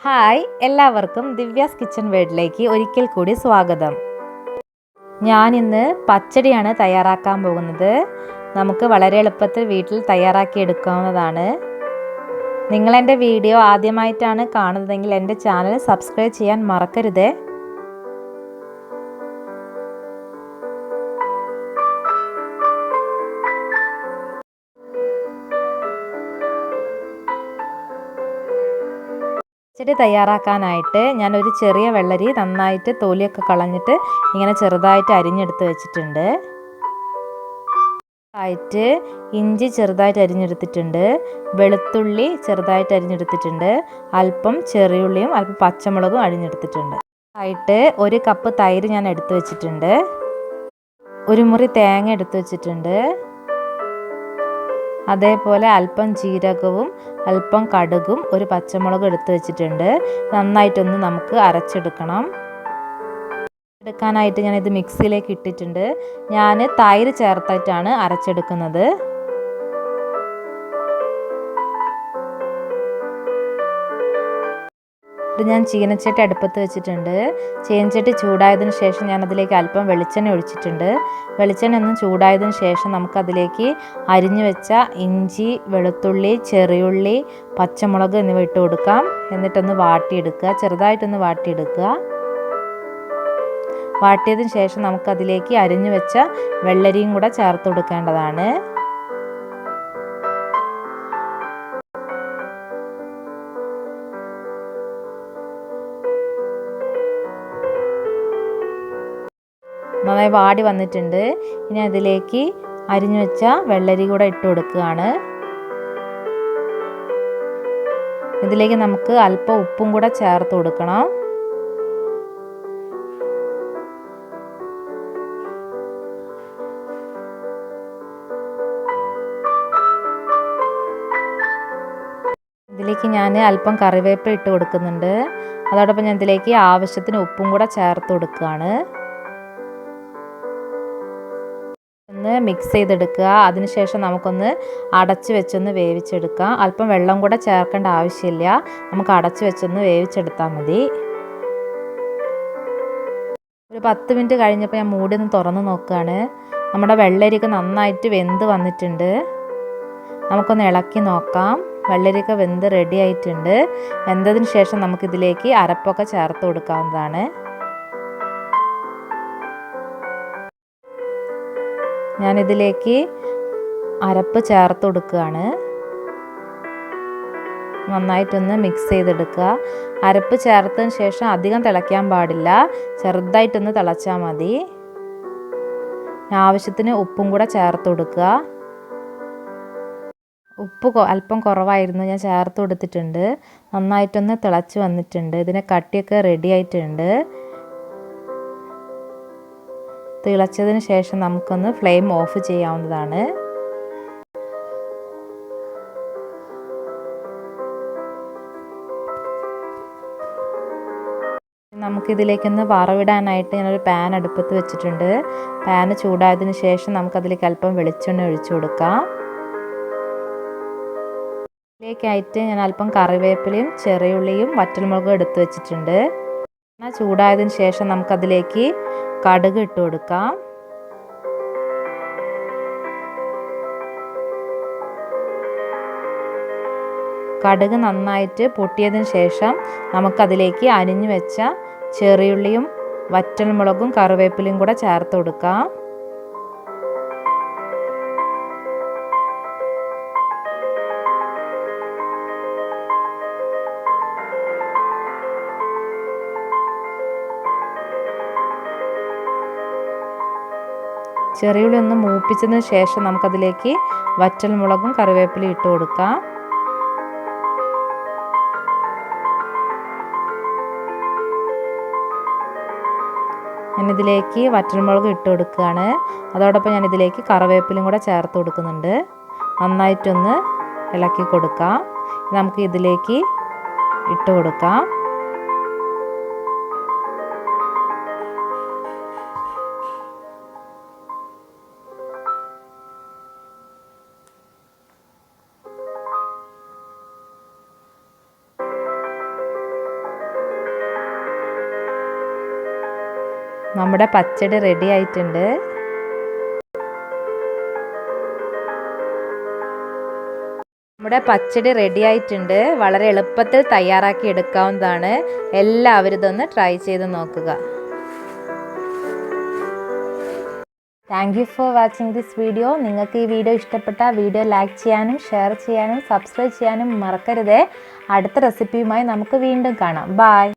Hi എല്ലാവർക്കും Divya's kitchen വേഡിലേക്ക് ഒരിക്കൽ കൂടി സ്വാഗതം. ഞാൻ ഇന്ന് പച്ചടിയാണ് തയ്യാറാക്കാൻ പോകുന്നത്. നമുക്ക് വളരെ എളുപ്പത്തിൽ വീട്ടിൽ തയ്യാറാക്കി എടുക്കാവുന്നതാണ് നിങ്ങൾ എന്റെ വീഡിയോ ആദ്യമായിട്ടാണ് കാണുന്നതെങ്കിൽ എന്റെ ചാനൽ സബ്സ്ക്രൈബ് ചെയ്യാൻ മറക്കരുതേ. പച്ചടി തയ്യാറാക്കാനായിട്ട് ഞാനൊരു ചെറിയ വെള്ളരി നന്നായിട്ട് തോലിയൊക്കെ കളഞ്ഞിട്ട് ഇങ്ങനെ ചെറുതായിട്ട് അരിഞ്ഞെടുത്ത് വെച്ചിട്ടുണ്ട്. ആയിട്ട് ഇഞ്ചി ചെറുതായിട്ട് അരിഞ്ഞെടുത്തിട്ടുണ്ട്. വെളുത്തുള്ളി ചെറുതായിട്ട് അരിഞ്ഞെടുത്തിട്ടുണ്ട്. അല്പം ചെറിയുള്ളിയും അല്പം പച്ചമുളകും അരിഞ്ഞെടുത്തിട്ടുണ്ട്. ആയിട്ട് ഒരു കപ്പ് തൈര് ഞാൻ എടുത്തു വെച്ചിട്ടുണ്ട്. ഒരു മുറി തേങ്ങ എടുത്തു വെച്ചിട്ടുണ്ട്. അതേപോലെ അല്പം ജീരകവും അല്പം കടുകും ഒരു പച്ചമുളക് എടുത്തു വെച്ചിട്ടുണ്ട്. നന്നായിട്ടൊന്ന് നമുക്ക് അരച്ചെടുക്കണം. എടുക്കാനായിട്ട് ഞാനിത് മിക്സിയിലേക്ക് ഇട്ടിട്ടുണ്ട്. ഞാൻ തൈര് ചേർത്തിട്ടാണ് അരച്ചെടുക്കുന്നത്. ഇത് ഞാൻ ചീനച്ചട്ടി അടുപ്പത്ത് വെച്ചിട്ടുണ്ട്. ചീനച്ചട്ടി ചൂടായതിനു ശേഷം ഞാൻ അതിലേക്ക് അല്പം വെളിച്ചെണ്ണ ഒഴിച്ചിട്ടുണ്ട്. വെളിച്ചെണ്ണ ഒന്ന് ചൂടായതിനു ശേഷം നമുക്കതിലേക്ക് അരിഞ്ഞു വെച്ച ഇഞ്ചി വെളുത്തുള്ളി ചെറിയുള്ളി പച്ചമുളക് എന്നിവ ഇട്ട് കൊടുക്കാം. എന്നിട്ടൊന്ന് വാട്ടിയെടുക്കുക. ചെറുതായിട്ടൊന്ന് വാട്ടിയെടുക്കുക. വാട്ടിയതിന് ശേഷം നമുക്കതിലേക്ക് അരിഞ്ഞു വെച്ച വെള്ളരിയും കൂടെ ചേർത്ത് കൊടുക്കേണ്ടതാണ്. നന്നായി വാടി വന്നിട്ടുണ്ട്. ഇനി അതിലേക്ക് അരിഞ്ഞു വെച്ച വെള്ളരി കൂടെ ഇട്ട് കൊടുക്കുകയാണ്. ഇതിലേക്ക് നമുക്ക് അല്പം ഉപ്പും കൂടെ ചേർത്ത് കൊടുക്കണം. ഇതിലേക്ക് ഞാൻ അല്പം കറിവേപ്പ് ഇട്ട് കൊടുക്കുന്നുണ്ട്. അതോടൊപ്പം ഞാൻ ഇതിലേക്ക് ആവശ്യത്തിന് ഉപ്പും കൂടെ ചേർത്ത് കൊടുക്കുകയാണ്. മിക്സ് ചെയ്തെടുക്കുക. അതിനുശേഷം നമുക്കൊന്ന് അടച്ച് വെച്ചൊന്ന് വേവിച്ചെടുക്കാം അല്പം വെള്ളം കൂടെ ചേർക്കേണ്ട ആവശ്യമില്ല. നമുക്ക് അടച്ച് വെച്ചൊന്ന് വേവിച്ചെടുത്താൽ മതി. ഒരു പത്ത് മിനിറ്റ് കഴിഞ്ഞപ്പോൾ ഞാൻ മൂടി ഒന്ന് തുറന്ന് നോക്കുകയാണ്. നമ്മുടെ വെള്ളരിക്ക് നന്നായിട്ട് വെന്ത് വന്നിട്ടുണ്ട്. നമുക്കൊന്ന് ഇളക്കി നോക്കാം. വെള്ളരിക്ക വെന്ത് റെഡി ആയിട്ടുണ്ട്. വെന്തതിന് ശേഷം നമുക്കിതിലേക്ക് അരപ്പൊക്കെ ചേർത്ത് കൊടുക്കാവുന്നതാണ്. ഞാനിതിലേക്ക് അരപ്പ് ചേർത്ത് കൊടുക്കുകയാണ്. നന്നായിട്ടൊന്ന് മിക്സ് ചെയ്തെടുക്കുക. അരപ്പ് ചേർത്തതിന് ശേഷം അധികം തിളയ്ക്കാൻ പാടില്ല. ചെറുതായിട്ടൊന്ന് തിളച്ചാൽ മതി. ആവശ്യത്തിന് ഉപ്പും കൂടെ ചേർത്ത് കൊടുക്കുക. ഉപ്പ് അല്പം കുറവായിരുന്നു ഞാൻ ചേർത്ത് കൊടുത്തിട്ടുണ്ട്. നന്നായിട്ടൊന്ന് തിളച്ച് വന്നിട്ടുണ്ട്. ഇതിനെ കട്ടിയൊക്കെ റെഡി ആയിട്ടുണ്ട്. തിളച്ചതിന് ശേഷം നമുക്കൊന്ന് ഫ്ലെയിം ഓഫ് ചെയ്യാവുന്നതാണ്. നമുക്കിതിലേക്കൊന്ന് വറവിടാനായിട്ട് ഞാനൊരു പാൻ അടുപ്പത്ത് വെച്ചിട്ടുണ്ട്. പാൻ ചൂടായതിനു ശേഷം നമുക്കതിലേക്ക് അല്പം വെളിച്ചെണ്ണ ഒഴിച്ചു കൊടുക്കാം. ഇതിലേക്കായിട്ട് ഞാൻ അല്പം കറിവേപ്പിലയും ചെറിയുള്ളിയും വറ്റൽമുളകും എടുത്ത് വെച്ചിട്ടുണ്ട്. ചൂടായതിനു ശേഷം നമുക്കതിലേക്ക് കടുക് ഇട്ട് കൊടുക്കാം കടുക് നന്നായിട്ട് പൊട്ടിയതിന് ശേഷം നമുക്കതിലേക്ക് അരിഞ്ഞു വെച്ച ചെറിയുള്ളിയും വറ്റൽമുളകും കറിവേപ്പിലയും കൂടെ ചേർത്ത് കൊടുക്കാം. ചെറിയുള്ളി ഒന്ന് മൂപ്പിച്ചതിന് ശേഷം നമുക്കതിലേക്ക് വറ്റൽമുളകും കറിവേപ്പിലയും ഇട്ട് കൊടുക്കാം. ഞാനിതിലേക്ക് വറ്റൽമുളക് ഇട്ട് കൊടുക്കുകയാണ്. അതോടൊപ്പം ഞാനിതിലേക്ക് കറിവേപ്പിലും കൂടെ ചേർത്ത് കൊടുക്കുന്നുണ്ട്. നന്നായിട്ടൊന്ന് ഇളക്കി കൊടുക്കാം. നമുക്ക് ഇതിലേക്ക് ഇട്ട് കൊടുക്കാം. നമ്മുടെ പച്ചടി റെഡി ആയിട്ടുണ്ട്. നമ്മുടെ പച്ചടി റെഡി ആയിട്ടുണ്ട്. വളരെ എളുപ്പത്തിൽ തയ്യാറാക്കി എടുക്കാവുന്നതാണ്. എല്ലാവരും ഇതൊന്ന് ട്രൈ ചെയ്ത് നോക്കുക. Thank you for watching this video നിങ്ങൾക്ക് ഈ വീഡിയോ ഇഷ്ടപ്പെട്ട വീഡിയോ ലൈക്ക് ചെയ്യാനും ഷെയർ ചെയ്യാനും സബ്സ്ക്രൈബ് ചെയ്യാനും മറക്കരുതേ. അടുത്ത റെസിപ്പിയുമായി നമുക്ക് വീണ്ടും കാണാം. ബായ്